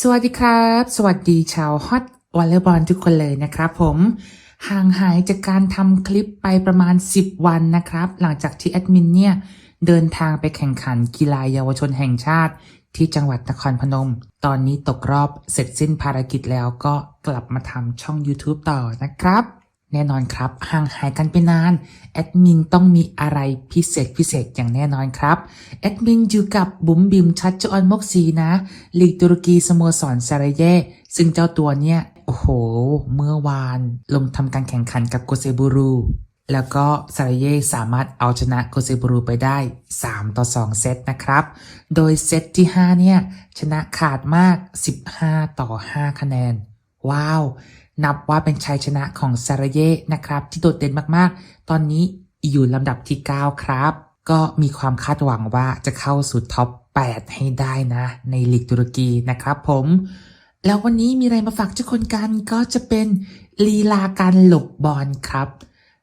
สวัสดีครับ สวัสดีชาวฮอตวอลเลย์บอลทุกคนเลยนะครับผมห่างหายจากการทำคลิปไปประมาณ 10 วันนะครับ หลังจากที่แอดมินเนี่ยเดินทางไปแข่งขันกีฬาเยาวชนแห่งชาติ ที่จังหวัดนครพนม ตอนนี้ตกรอบเสร็จสิ้นภารกิจแล้วก็กลับมาทำช่อง YouTube ต่อนะครับ แน่นอนครับห่างหายกันไปนานแอดมินต้องมีอะไรพิเศษพิเศษอย่างแน่นอนครับแอดมินอยู่กับบุ๋มบิมชัดจอนมกซีนะลีกตุรกีสโมสรซาราเย่ซึ่งเจ้าตัวเนี่ย โอ้โห เมื่อวาน ลงทำการแข่งขันกับโกเซบูรูแล้วก็ซาราเย่สามารถเอาชนะโกเซบูรูไปได้ 3 ต่อ 2 เซตนะครับ โดยเซตที่ 5 เนี่ย ชนะขาดมาก 15 ต่อ 5 คะแนน ว้าว นับว่าเป็นชัยชนะของซาราเย่นะครับ ที่โดดเด่นมากๆ ตอนนี้อยู่ลำดับที่ 9 ครับ ก็มีความคาดหวังว่าจะเข้าสู่ท็อป 8 ให้ได้นะ ในลีกตุรกีนะครับผม แล้ววันนี้มีอะไรมาฝากทุกคนกันก็จะเป็นลีลาการหลบบอลครับ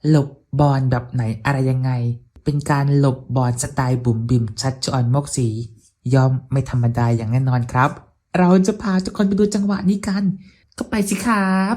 หลบบอลแบบไหนอะไรยังไง เป็นการหลบบอลสไตล์บุ๋มบิมชัดจอนมกสีย่อมไม่ธรรมดาอย่างแน่นอนครับ เราจะพาทุกคนไปดูจังหวะนี้กันก็ไปสิครับ